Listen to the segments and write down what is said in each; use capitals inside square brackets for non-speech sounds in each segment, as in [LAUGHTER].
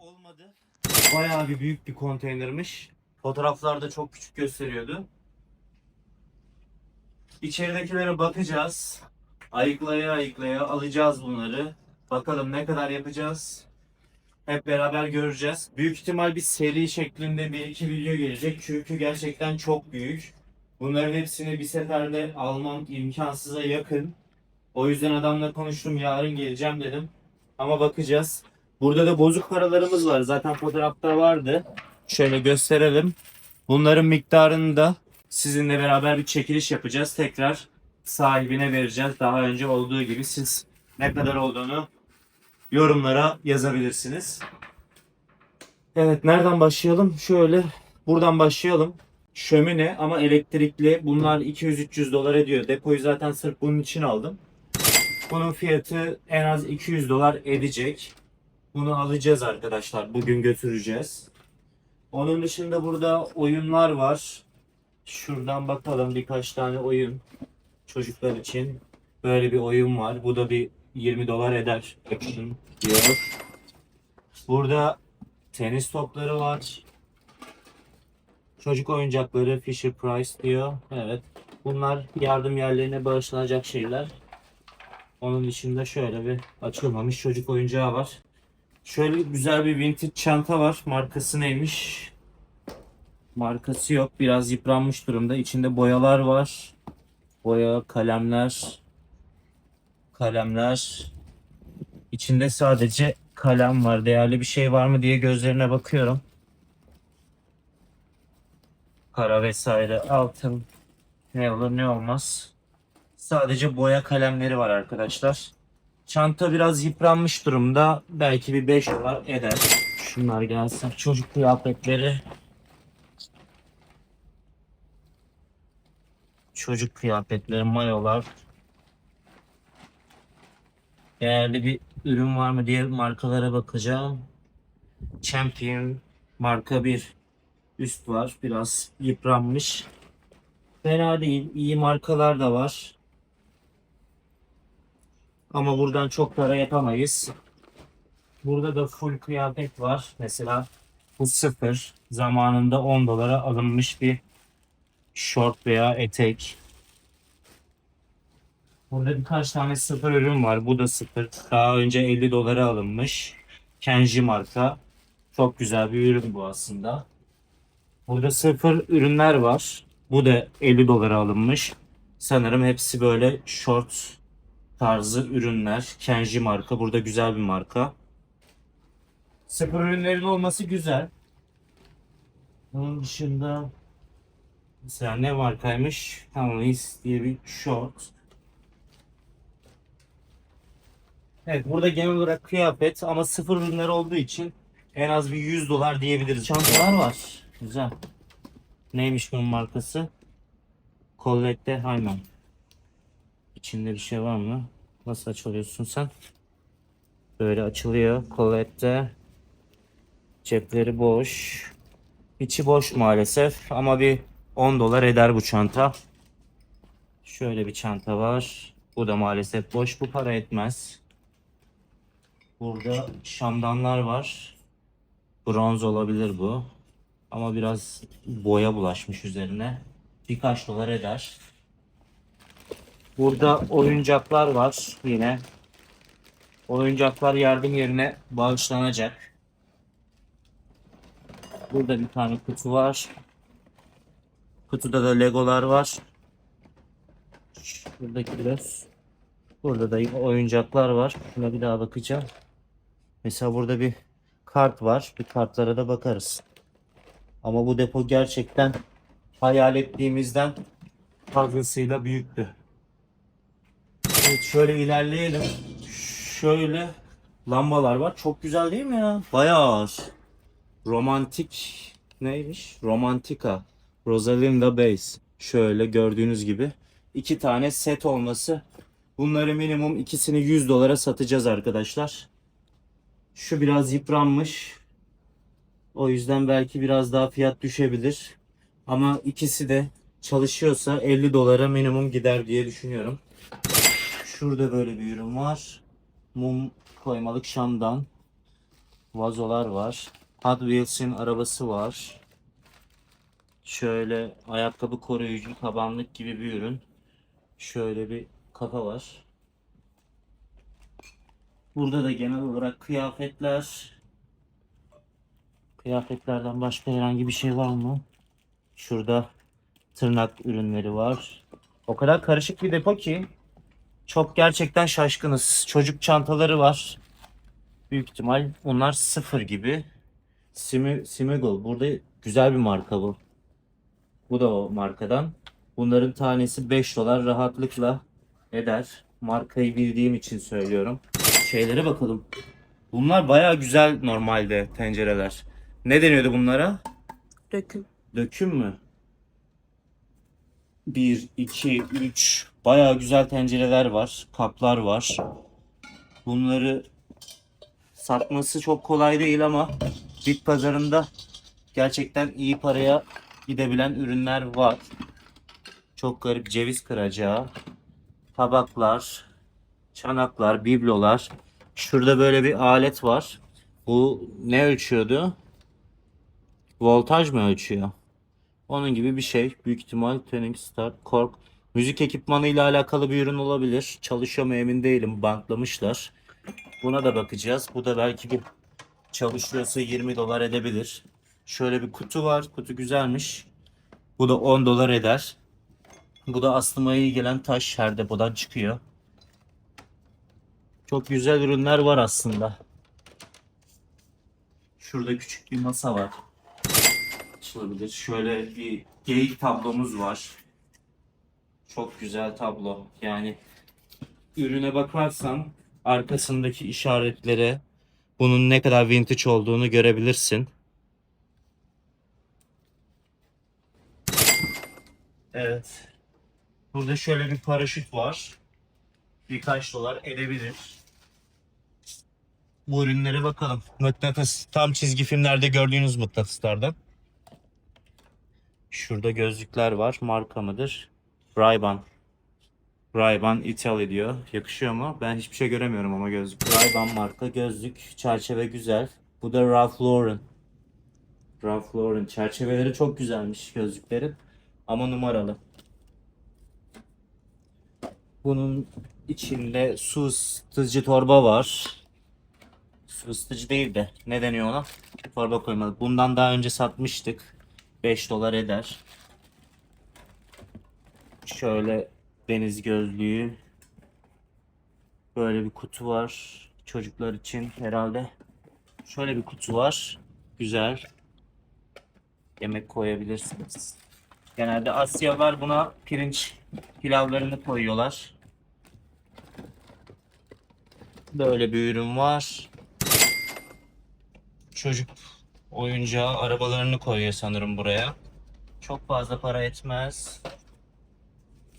olmadı. Bayağı bir büyük bir konteynermiş. Fotoğraflarda çok küçük gösteriyordu. İçeridekilere bakacağız. Ayıklaya ayıklaya alacağız bunları. Bakalım ne kadar yapacağız. Hep beraber göreceğiz. Büyük ihtimal bir seri şeklinde bir iki video gelecek. Çünkü gerçekten çok büyük. Bunların hepsini bir seferde almam imkansıza yakın. O yüzden adamla konuştum. Yarın geleceğim dedim. Ama bakacağız. Burada da bozuk paralarımız var. Zaten fotoğrafta vardı. Şöyle gösterelim. Bunların miktarını da sizinle beraber bir çekiliş yapacağız. Tekrar sahibine vereceğiz. Daha önce olduğu gibi siz ne kadar olduğunu yorumlara yazabilirsiniz. Evet nereden başlayalım? Şöyle buradan başlayalım. Şömine ama elektrikli. Bunlar 200-300 dolar ediyor. Depoyu zaten sırf bunun için aldım. Bunun fiyatı en az 200 dolar edecek. Bunu alacağız arkadaşlar. Bugün götüreceğiz. Onun dışında burada oyunlar var. Şuradan bakalım birkaç tane oyun. Çocuklar için böyle bir oyun var. Bu da bir 20 dolar eder. Action diyor. Burada tenis topları var. Çocuk oyuncakları Fisher Price diyor. Evet. Bunlar yardım yerlerine bağışlanacak şeyler. Onun dışında şöyle bir açılmamış çocuk oyuncağı var. Şöyle güzel bir vintage çanta var. Markası neymiş? Markası yok. Biraz yıpranmış durumda. İçinde boyalar var. Boya, kalemler. Kalemler. İçinde sadece kalem var. Değerli bir şey var mı diye gözlerine bakıyorum. Para vesaire, altın. Ne olur ne olmaz. Sadece boya kalemleri var arkadaşlar. Çanta biraz yıpranmış durumda. Belki bir 5 dolar eder. Şunlar gelsin. Çocuk kıyafetleri. Çocuk kıyafetleri, mayolar. Değerli bir ürün var mı diye markalara bakacağım. Champion marka bir üst var. Biraz yıpranmış. Fena değil. İyi markalar da var. Ama buradan çok para yapamayız. Burada da full kıyafet var. Mesela bu sıfır. Zamanında 10 dolara alınmış bir short veya etek. Burada birkaç tane sıfır ürün var. Bu da sıfır. Daha önce 50 dolara alınmış. Kenji marka. Çok güzel bir ürün bu aslında. Burada sıfır ürünler var. Bu da 50 dolara alınmış. Sanırım hepsi böyle short tarzı ürünler. Kenji marka. Burada güzel bir marka. Sıfır ürünlerin olması güzel. Onun dışında mesela ne markaymış? Hamleys diye bir short. Evet burada genel olarak kıyafet ama sıfır ürünler olduğu için en az bir 100 dolar diyebiliriz. Çantalar var. Güzel. Neymiş bunun markası? Colette Hayman. İçinde bir şey var mı? Nasıl açılıyorsun sen? Böyle açılıyor. Colette. Cepleri boş. İçi boş maalesef ama bir 10 dolar eder bu çanta. Şöyle bir çanta var. Bu da maalesef boş. Bu para etmez. Burada şamdanlar var. Bronz olabilir bu. Ama biraz boya bulaşmış üzerine. Birkaç dolar eder. Burada oyuncaklar var yine. Oyuncaklar yardım yerine bağışlanacak. Burada bir tane kutu var. Kutuda da legolar var. Şuradakiler. Burada da oyuncaklar var. Şuna bir daha bakacağım. Mesela burada bir kart var. Bir kartlara da bakarız. Ama bu depo gerçekten hayal ettiğimizden fazlasıyla büyüktü. Evet şöyle ilerleyelim. Şöyle lambalar var. Çok güzel değil mi ya? Bayağı ağır. Romantik neymiş? Romantika. Rosalinda Base. Şöyle gördüğünüz gibi. iki tane set olması. Bunları minimum ikisini 100 dolara satacağız arkadaşlar. Şu biraz yıpranmış. O yüzden belki biraz daha fiyat düşebilir. Ama ikisi de çalışıyorsa 50 dolara minimum gider diye düşünüyorum. Şurada böyle bir ürün var. Mum koymalık şamdan. vazolar var. Hot Wheels'in arabası var. Şöyle ayakkabı koruyucu tabanlık gibi bir ürün. Şöyle bir kafa var. Burada da genel olarak kıyafetler. Kıyafetlerden başka herhangi bir şey var mı? Şurada tırnak ürünleri var. O kadar karışık bir depo ki çok gerçekten şaşkınız. Çocuk çantaları var. Büyük ihtimal onlar sıfır gibi. Simi, Simigol. Burada güzel bir marka bu. Bu da o markadan. Bunların tanesi 5 dolar rahatlıkla eder. Markayı bildiğim için söylüyorum. Şeylere bakalım. Bunlar baya güzel normalde tencereler. Ne deniyordu bunlara? Döküm. Döküm mü? 1, 2, 3. Baya güzel tencereler var. Kaplar var. Bunları satması çok kolay değil ama bit pazarında gerçekten iyi paraya gidebilen ürünler var. Çok garip ceviz kıracağı, tabaklar, çanaklar, biblolar. Şurada böyle bir alet var. Bu ne ölçüyordu? Voltaj mı ölçüyor? Onun gibi bir şey. Büyük ihtimal Tuning Start Korg. Müzik ekipmanı ile alakalı bir ürün olabilir. Çalışıyor emin değilim. Bantlamışlar. Buna da bakacağız. Bu da belki bir çalışıyorsa 20 dolar edebilir. Şöyle bir kutu var. Kutu güzelmiş. Bu da 10 dolar eder. Bu da aslıma iyi gelen taş her depodan çıkıyor. Çok güzel ürünler var aslında. Şurada küçük bir masa var açılabilir. Şöyle bir geyik tablomuz var. Çok güzel tablo. Yani ürüne bakarsan arkasındaki işaretlere bunun ne kadar vintage olduğunu görebilirsin. Evet. Burada şöyle bir paraşüt var. Birkaç dolar edebilir. Bu ürünlere bakalım. Mıknatıs. Tam çizgi filmlerde gördüğünüz mıknatıslardan. Şurada gözlükler var. Marka mıdır? Ray-Ban. Ray-Ban Italy diyor. Yakışıyor mu? Ben hiçbir şey göremiyorum ama gözlük. Ray-Ban marka gözlük. Çerçeve güzel. Bu da Ralph Lauren. Ralph Lauren. Çerçeveleri çok güzelmiş gözlüklerin. Ama numaralı. Bunun içinde su ısıtıcı torba var. Su ısıtıcı değil de ne deniyor ona? Torba koymalı. Bundan daha önce satmıştık. 5 dolar eder. Şöyle deniz gözlüğü. Böyle bir kutu var. Çocuklar için herhalde. Şöyle bir kutu var. Güzel. Yemek koyabilirsiniz. Genelde Asyalılar buna pirinç pilavlarını koyuyorlar. Böyle bir ürün var. Çocuk oyuncağı arabalarını koyuyor sanırım buraya. Çok fazla para etmez.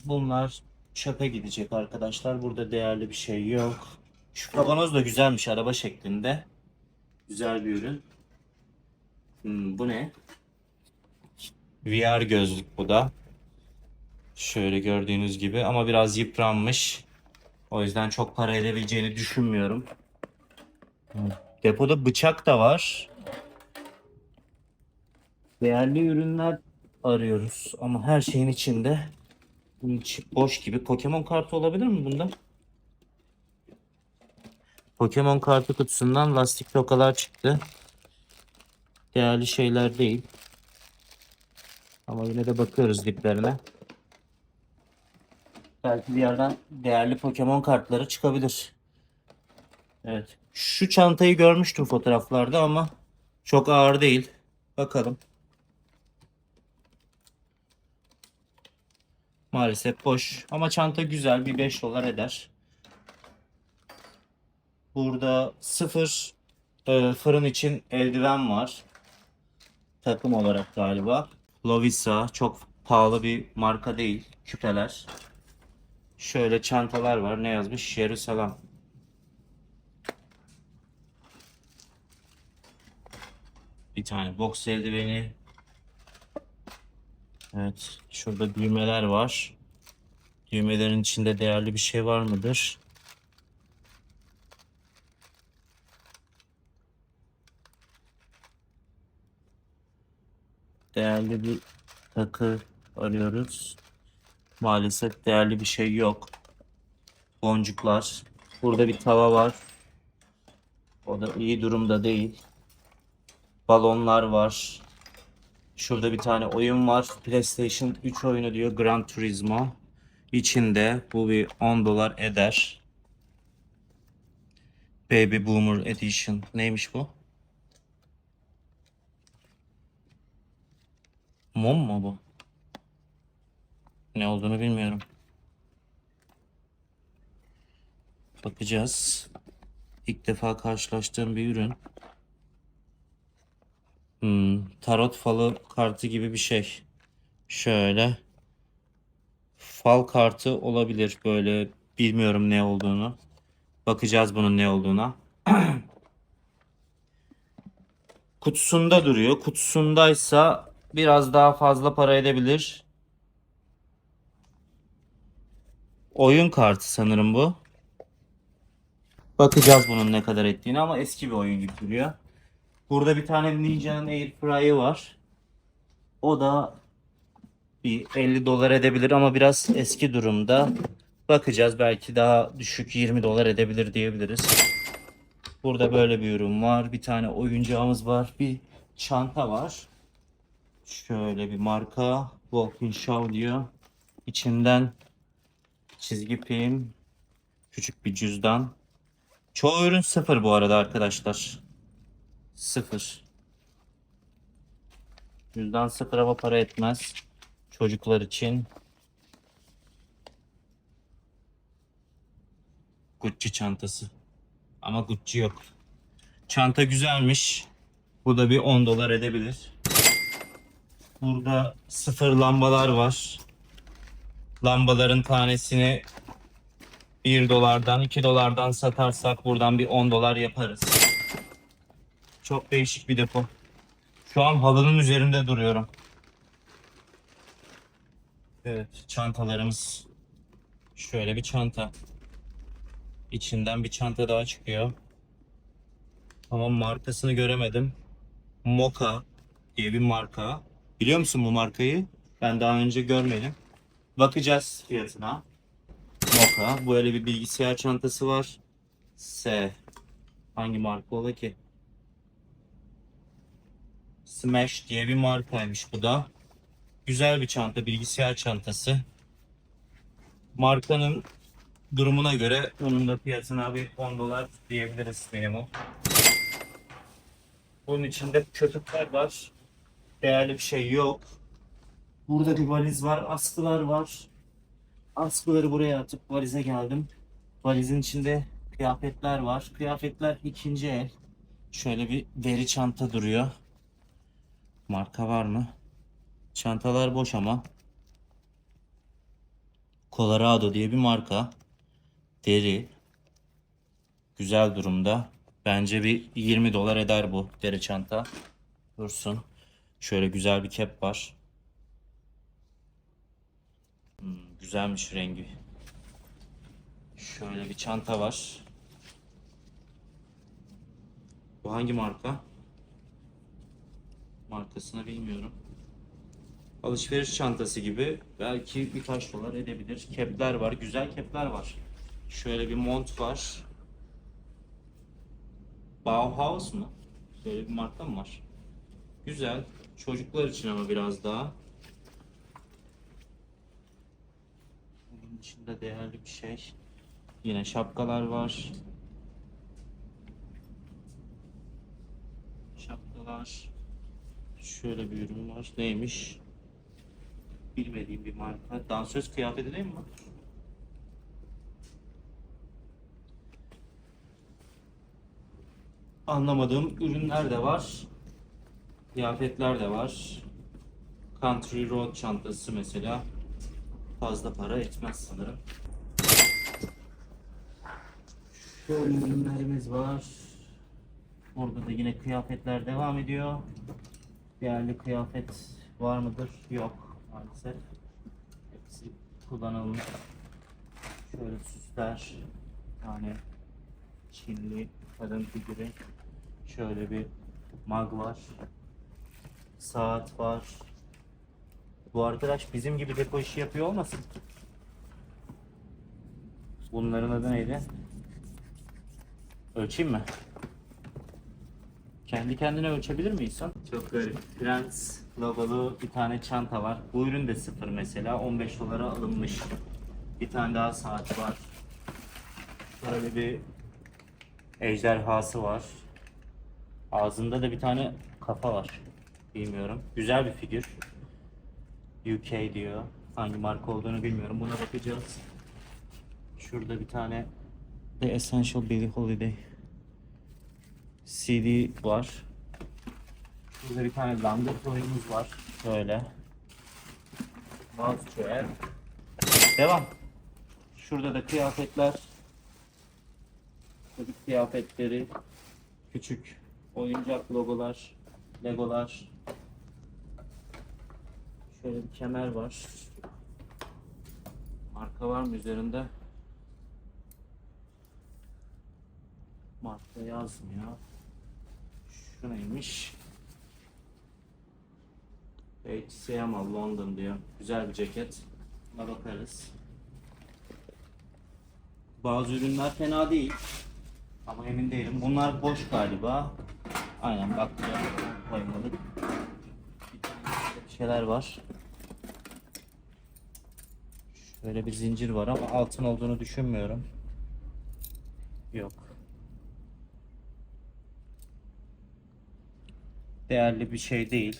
Bunlar çöpe gidecek arkadaşlar. Burada değerli bir şey yok. Şu kavanoz da güzelmiş araba şeklinde. Güzel bir ürün. Hmm, bu ne? VR gözlük bu da. Şöyle gördüğünüz gibi ama biraz yıpranmış. O yüzden çok para edebileceğini düşünmüyorum. Depoda bıçak da var. Değerli ürünler arıyoruz ama her şeyin içinde içi boş gibi. Pokemon kartı olabilir mi bunda? Pokemon kartı kutusundan lastik tokalar çıktı. Değerli şeyler değil. Ama yine de bakıyoruz diplerine. Belki bir yerden değerli Pokemon kartları çıkabilir. Evet. Şu çantayı görmüştüm fotoğraflarda ama çok ağır değil. Bakalım. Maalesef boş. Ama çanta güzel. Bir 5 dolar eder. Burada sıfır e, fırın için eldiven var. Takım olarak galiba. Lovisa. Çok pahalı bir marka değil. Küpeler. Şöyle çantalar var. Ne yazmış? Jerusalem. Bir tane boks eldiveni. Evet. Şurada düğmeler var. Düğmelerin içinde değerli bir şey var mıdır? Değerli bir takı arıyoruz. Maalesef değerli bir şey yok. Boncuklar. Burada bir tava var. O da iyi durumda değil. Balonlar var. Şurada bir tane oyun var. PlayStation 3 oyunu diyor. Gran Turismo. İçinde bu bir 10 dolar eder. Baby Boomer Edition. Neymiş bu? Mum mu bu? Ne olduğunu bilmiyorum. Bakacağız. İlk defa karşılaştığım bir ürün. Hmm, tarot falı kartı gibi bir şey. Şöyle. Fal kartı olabilir böyle. Bilmiyorum ne olduğunu. Bakacağız bunun ne olduğuna. [CLEARS THROAT] Kutusunda duruyor. Kutusundaysa biraz daha fazla para edebilir. Oyun kartı sanırım bu. Bakacağız bunun ne kadar ettiğini ama eski bir oyun gibi duruyor. Burada bir tane Ninja'nın Airfryer'ı var. O da bir 50 dolar edebilir ama biraz eski durumda. Bakacağız belki daha düşük 20 dolar edebilir diyebiliriz. Burada böyle bir ürün var. Bir tane oyuncağımız var. Bir çanta var. Şöyle bir marka. Walking Show diyor. İçinden çizgi film, küçük bir cüzdan. Çoğu ürün sıfır bu arada arkadaşlar. Sıfır. Cüzdan sıfır ama para etmez. Çocuklar için. Gucci çantası. Ama Gucci yok. Çanta güzelmiş. Bu da bir 10 dolar edebilir. Burada sıfır lambalar var. Lambaların tanesini 1 dolardan 2 dolardan satarsak buradan bir 10 dolar yaparız. Çok değişik bir depo. Şu an halının üzerinde duruyorum. Evet çantalarımız. Şöyle bir çanta. İçinden bir çanta daha çıkıyor. Ama markasını göremedim. Moka diye bir marka. Biliyor musun bu markayı? Ben daha önce görmedim. Bakacağız fiyatına. Moka. Böyle bir bilgisayar çantası var. S. Hangi marka ola ki? Smash diye bir markaymış bu da. Güzel bir çanta, bilgisayar çantası. Markanın durumuna göre bunun da fiyatına bir 10 dolar diyebiliriz minimum. Bunun içinde köpükler var. Değerli bir şey yok. Burada bir valiz var, askılar var. Askıları buraya atıp valize geldim. Valizin içinde kıyafetler var. Kıyafetler ikinci el. Şöyle bir deri çanta duruyor. Marka var mı? Çantalar boş ama. Colorado diye bir marka. Deri. Güzel durumda. Bence bir 20 dolar eder bu deri çanta. Dursun. Şöyle güzel bir kep var. Hmm, güzelmiş rengi. Şöyle bir çanta var. Bu hangi marka? Markasını bilmiyorum. Alışveriş çantası gibi belki birkaç dolar edebilir. Kepler var, güzel kepler var. Şöyle bir mont var. Bauhaus mu? Böyle bir marka mı var? Güzel. Çocuklar için ama biraz daha. Bunun içinde değerli bir şey. Yine şapkalar var. Şapkalar. Şöyle bir ürün var. Neymiş? Bilmediğim bir marka. Dansöz kıyafeti değil mi? bu? Anlamadığım ürünler de var. Kıyafetler de var. Country Road çantası mesela fazla para etmez sanırım. Şöyle ürünlerimiz var. Orada da yine kıyafetler devam ediyor. Değerli kıyafet var mıdır? Yok maalesef. Hepsi kullanılmış. Şöyle süsler. Bir tane Çinli kadın figürü. Şöyle bir mag var. saat var. Bu arkadaş bizim gibi depo işi yapıyor olmasın? Bunların adı neydi? Ölçeyim mi? Kendi kendine ölçebilir miyiz sen? Çok garip. Prens logolu bir tane çanta var. Bu ürün de sıfır mesela. 15 dolara alınmış. Bir tane daha saat var. Böyle bir ejderhası var. Ağzında da bir tane kafa var. Bilmiyorum. Güzel bir figür. UK diyor. Hangi marka olduğunu bilmiyorum. Buna bakacağız. Şurada bir tane The Essential Billie Holiday CD var. Şurada bir tane Langer oyunumuz var. Böyle. Mouse chair. Devam. Şurada da kıyafetler. Çocuk kıyafetleri. Küçük oyuncak logolar. Legolar. Şöyle bir kemer var. Marka var mı üzerinde? Marka yazmıyor. Şu neymiş? HCM London diyor. Güzel bir ceket. Buna bakarız. Bazı ürünler fena değil. Ama emin değilim. Bunlar boş galiba. Aynen bakacağım. Koymadık. Bir şeyler var. Şöyle bir zincir var ama altın olduğunu düşünmüyorum. Yok. Değerli bir şey değil.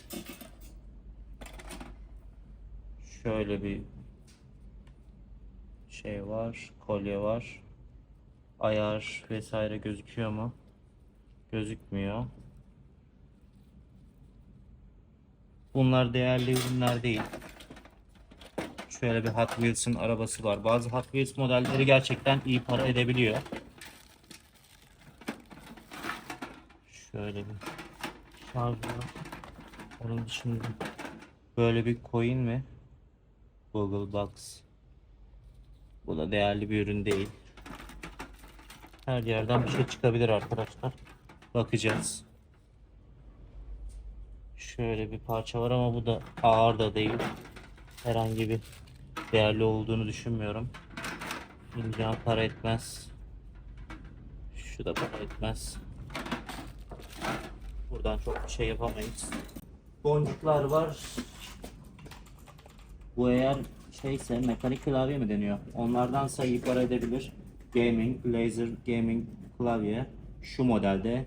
Şöyle bir şey var, kolye var. Ayar vesaire gözüküyor mu? Gözükmüyor. Bunlar değerli ürünler değil. Şöyle bir Hot Wheels'ın arabası var. Bazı Hot Wheels modelleri gerçekten iyi para edebiliyor. Şöyle bir var. Onun dışında böyle bir coin mi? Google Box. Bu da değerli bir ürün değil. Her yerden bir şey çıkabilir arkadaşlar. Bakacağız. Şöyle bir parça var ama bu da ağır da değil. Herhangi bir değerli olduğunu düşünmüyorum. Fincan para etmez. Şu da para etmez. Buradan çok bir şey yapamayız. Boncuklar var. Bu eğer şeyse mekanik klavye mi deniyor? Onlardansa para edebilir. Gaming, laser gaming klavye. Şu modelde.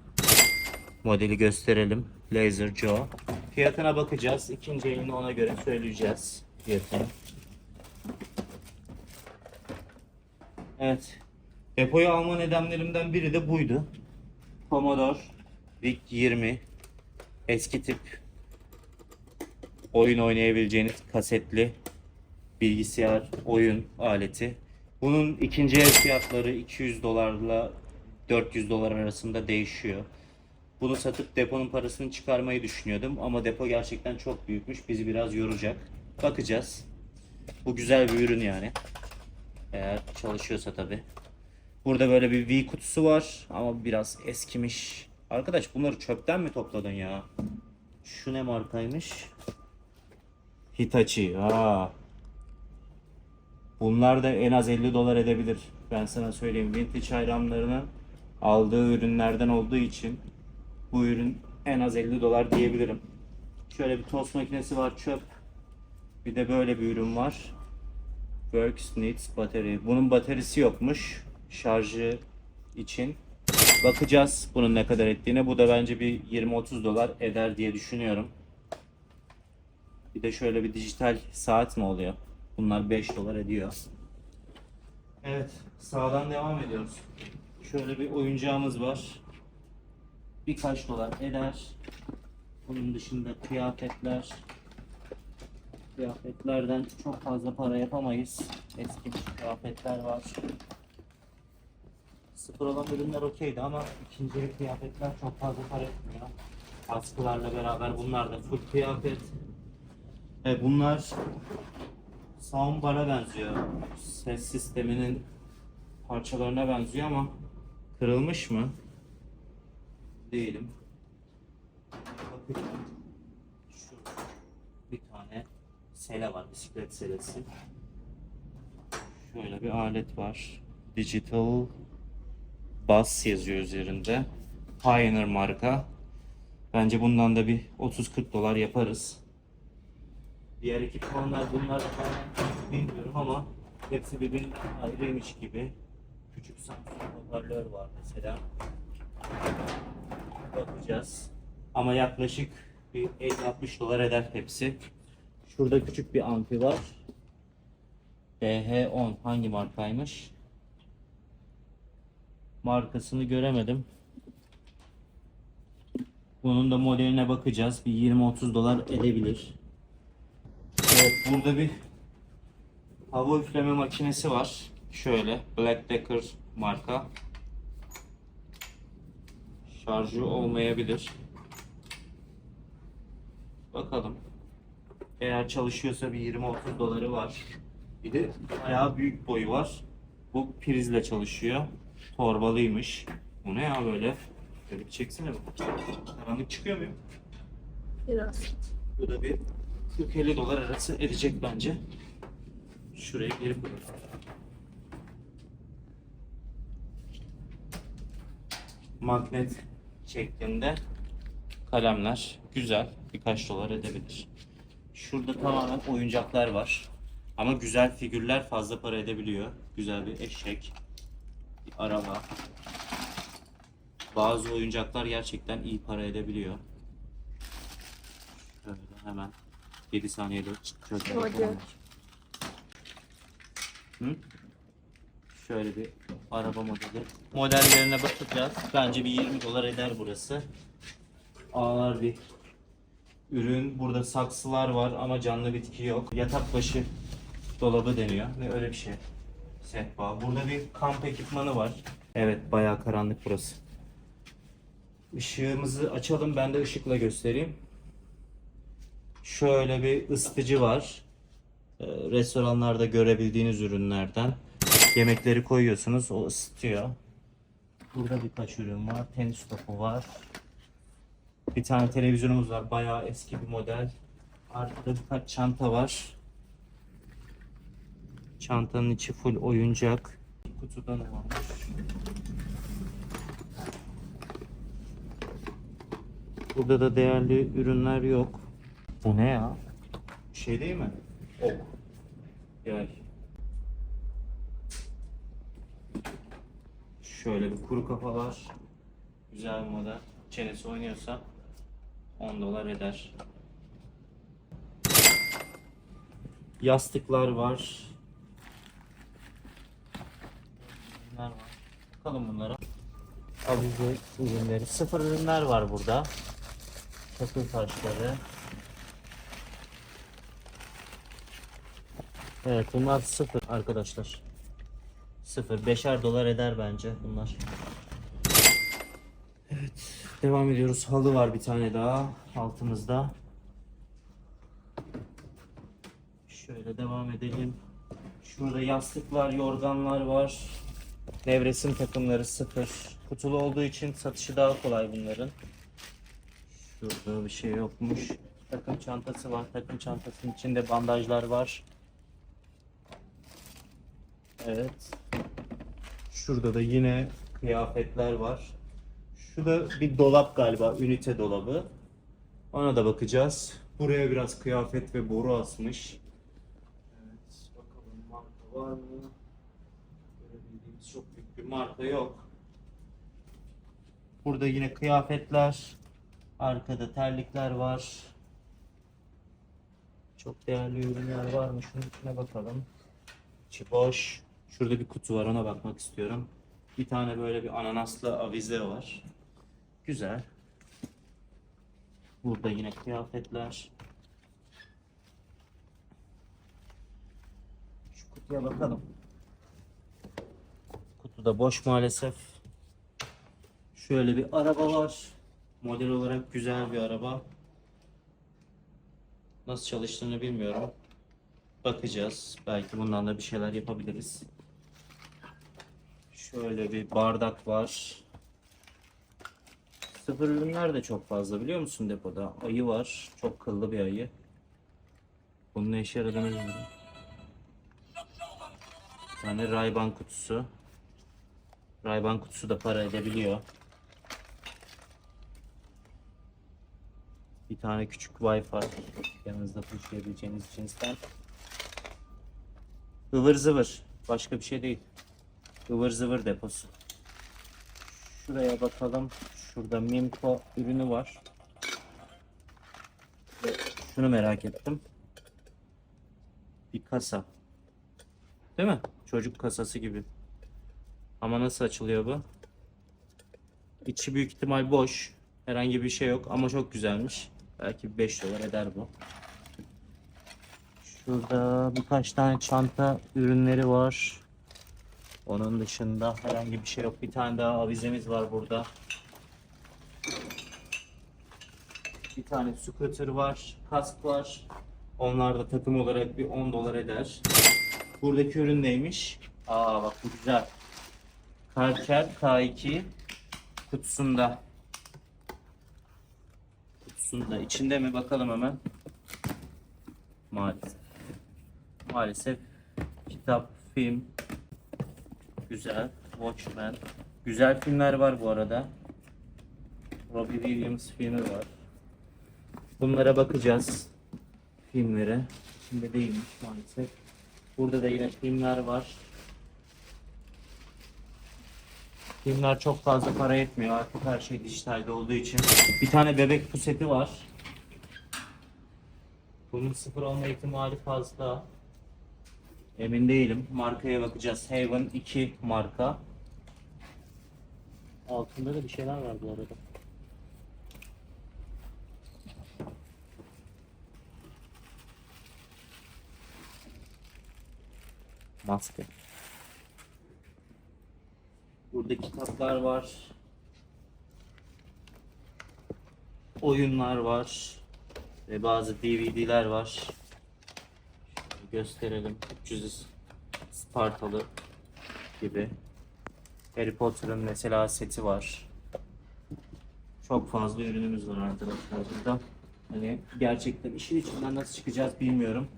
Modeli gösterelim. Laser Joe. Fiyatına bakacağız. İkinci elini ona göre söyleyeceğiz. Fiyatını. Evet. Depoyu alma nedenlerimden biri de buydu. Commodore VIC 20 eski tip oyun oynayabileceğiniz kasetli bilgisayar oyun aleti. Bunun ikinci el fiyatları 200 dolarla 400 dolar arasında değişiyor. Bunu satıp deponun parasını çıkarmayı düşünüyordum ama depo gerçekten çok büyükmüş. Bizi biraz yoracak. Bakacağız. Bu güzel bir ürün yani. Eğer çalışıyorsa tabi. Burada böyle bir V kutusu var ama biraz eskimiş. Arkadaş bunları çöpten mi topladın ya? Şu ne markaymış? Hitachi. Aa. Bunlar da en az 50 dolar edebilir. Ben sana söyleyeyim. Vintage hayranlarının aldığı ürünlerden olduğu için bu ürün en az 50 dolar diyebilirim. Şöyle bir tost makinesi var çöp. Bir de böyle bir ürün var. Works needs battery. Bunun bataryası yokmuş. Şarjı için. Bakacağız bunun ne kadar ettiğine. Bu da bence bir 20-30 dolar eder diye düşünüyorum. Bir de şöyle bir dijital saat mi oluyor? Bunlar 5 dolar ediyor. Evet, sağdan devam ediyoruz. Şöyle bir oyuncağımız var. Birkaç dolar eder. Bunun dışında kıyafetler. Kıyafetlerden çok fazla para yapamayız. Eski kıyafetler var. Sıfır olan ürünler okeydi ama ikinci el kıyafetler çok fazla para etmiyor. Askılarla beraber bunlar da full kıyafet. E bunlar soundbar'a benziyor. Ses sisteminin parçalarına benziyor ama kırılmış mı? Değilim. Bakacağım. sele var. Bisiklet selesi. Şöyle bir alet var. Digital Bass yazıyor üzerinde. Pioneer marka. Bence bundan da bir 30-40 dolar yaparız. Diğer ekipmanlar bunlar bilmiyorum ama hepsi birbirinden ayrıymış gibi. Küçük Samsung hoparlör var mesela. Bakacağız. Ama yaklaşık bir 50-60 dolar eder hepsi. Şurada küçük bir amfi var. BH10 hangi markaymış? Markasını göremedim. Bunun da modeline bakacağız. Bir 20-30 dolar edebilir. Evet burada bir hava üfleme makinesi var. Şöyle Black Decker marka. Şarjı olmayabilir. Bakalım. Eğer çalışıyorsa bir 20-30 doları var. Bir de bayağı büyük boyu var. Bu prizle çalışıyor. Torbalıymış. Bu ne ya böyle? Böyle bir çeksene bu. Karanlık çıkıyor muyum? Biraz. Bu da bir 40-50 dolar arası edecek bence. Şuraya geri koyalım. Magnet şeklinde kalemler. Güzel. Birkaç dolar edebilir. Şurada tamamen oyuncaklar var. Ama güzel figürler fazla para edebiliyor. Güzel bir eşek, araba. Bazı oyuncaklar gerçekten iyi para edebiliyor. Şöyle hemen 7 saniyede çözüm Hadi. Hı? Şöyle bir araba modeli. Modellerine bakacağız. Bence bir 20 dolar eder burası. Ağır bir ürün. Burada saksılar var ama canlı bitki yok. Yatak başı dolabı deniyor ve öyle bir şey. Sehpa. Burada bir kamp ekipmanı var. Evet bayağı karanlık burası. Işığımızı açalım ben de ışıkla göstereyim. Şöyle bir ısıtıcı var. Ee, restoranlarda görebildiğiniz ürünlerden. Yemekleri koyuyorsunuz o ısıtıyor. Burada birkaç ürün var. Tenis topu var. Bir tane televizyonumuz var. Bayağı eski bir model. Arkada birkaç çanta var. Çantanın içi full oyuncak. Kutuda ne varmış? Burada da değerli ürünler yok. Bu ne ya? Şey değil mi? Ok. Yay. Şöyle bir kuru kafa var. Güzel bir model. Çenesi oynuyorsa 10 dolar eder. Yastıklar var. Ürünler var. Bakalım bunlara. Avize ürünleri. Sıfır ürünler var burada. Çakıl taşları. Evet bunlar sıfır arkadaşlar. Sıfır. Beşer dolar eder bence bunlar. Evet. Devam ediyoruz. Halı var bir tane daha altımızda. Şöyle devam edelim. Şurada yastıklar, yorganlar var. Nevresim takımları sıfır. Kutulu olduğu için satışı daha kolay bunların. Şurada bir şey yokmuş. Takım çantası var. Takım çantasının içinde bandajlar var. Evet. Şurada da yine kıyafetler var. Şu da bir dolap galiba. Ünite dolabı. Ona da bakacağız. Buraya biraz kıyafet ve boru asmış. Evet. Bakalım marka var mı? Görebildiğimiz çok büyük bir marka yok. Burada yine kıyafetler. Arkada terlikler var. Çok değerli ürünler var mı? Şunun içine bakalım. İçi boş. Şurada bir kutu var ona bakmak istiyorum. Bir tane böyle bir ananaslı avize var. Güzel. Burada yine kıyafetler. Şu kutuya bakalım. Kutuda boş maalesef. Şöyle bir araba var. Model olarak güzel bir araba. Nasıl çalıştığını bilmiyorum. Bakacağız. Belki bundan da bir şeyler yapabiliriz. Şöyle bir bardak var. Sıfır ürünler de çok fazla biliyor musun depoda? Ayı var. Çok kıllı bir ayı. Bunun ne işe yaradığını bilmiyorum. Bir tane Rayban kutusu. Rayban kutusu da para edebiliyor. Bir tane küçük Wi-Fi yanınızda taşıyabileceğiniz cinsten. Ivır zıvır. Başka bir şey değil. Ivır zıvır deposu. Şuraya bakalım. Şurada Mimco ürünü var. Şunu merak ettim. Bir kasa. Değil mi? Çocuk kasası gibi. Ama nasıl açılıyor bu? İçi büyük ihtimal boş. Herhangi bir şey yok ama çok güzelmiş. Belki 5 dolar eder bu. Şurada birkaç tane çanta ürünleri var. Onun dışında herhangi bir şey yok. Bir tane daha avizemiz var burada. Bir tane scooter var, kask var. Onlar da takım olarak bir 10 dolar eder. Buradaki ürün neymiş? Aa bak bu güzel. Karcher K2 kutusunda. Kutusunda. İçinde mi bakalım hemen. Maalesef. Maalesef kitap, film. Güzel. Watchmen. Güzel filmler var bu arada. Robbie Williams filmi var. Bunlara bakacağız. Filmlere. İçinde değilmiş maalesef. Burada da yine filmler var. Filmler çok fazla para etmiyor. Artık her şey dijitalde olduğu için. Bir tane bebek puseti var. Bunun sıfır olma ihtimali fazla. Emin değilim. Markaya bakacağız. Haven 2 marka. Altında da bir şeyler var bu arada. Maske. Burada kitaplar var. Oyunlar var. Ve bazı DVD'ler var. Şöyle gösterelim. 300 Spartalı gibi. Harry Potter'ın mesela seti var. Çok fazla ürünümüz var arkadaşlar burada. Hani gerçekten işin içinden nasıl çıkacağız bilmiyorum.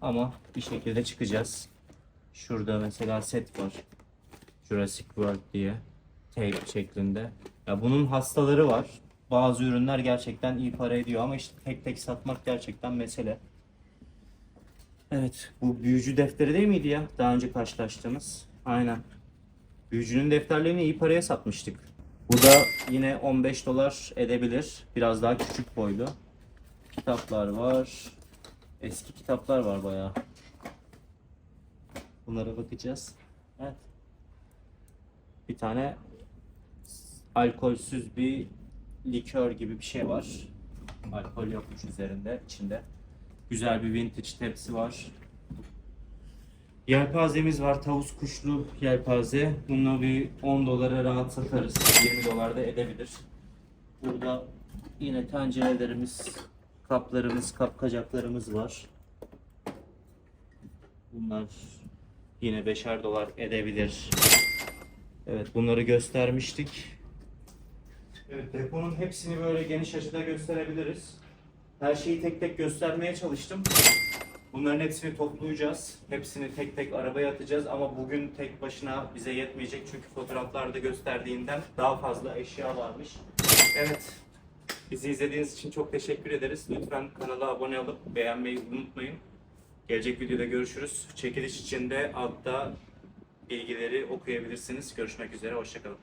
Ama bir şekilde çıkacağız. Şurada mesela set var. Jurassic World diye. Tape şeklinde. Ya bunun hastaları var. Bazı ürünler gerçekten iyi para ediyor ama işte tek tek satmak gerçekten mesele. Evet, bu büyücü defteri değil miydi ya? Daha önce karşılaştığımız. Aynen. Büyücünün defterlerini iyi paraya satmıştık. Bu da yine 15 dolar edebilir. Biraz daha küçük boylu. Kitaplar var. Eski kitaplar var bayağı. Bunlara bakacağız. Evet. Bir tane alkolsüz bir likör gibi bir şey var. Alkol yokmuş üzerinde, içinde. Güzel bir vintage tepsi var. Yelpazemiz var. Tavus kuşlu yelpaze. Bunu bir 10 dolara rahat satarız. 20 dolar da edebilir. Burada yine tencerelerimiz, kaplarımız, kapkacaklarımız var. Bunlar yine 5'er dolar edebilir. Evet bunları göstermiştik. Evet deponun hepsini böyle geniş açıda gösterebiliriz. Her şeyi tek tek göstermeye çalıştım. Bunların hepsini toplayacağız. Hepsini tek tek arabaya atacağız ama bugün tek başına bize yetmeyecek çünkü fotoğraflarda gösterdiğinden daha fazla eşya varmış. Evet. Bizi izlediğiniz için çok teşekkür ederiz. Lütfen kanala abone olup beğenmeyi unutmayın. Gelecek videoda görüşürüz. Çekiliş için de altta bilgileri okuyabilirsiniz. Görüşmek üzere. Hoşçakalın.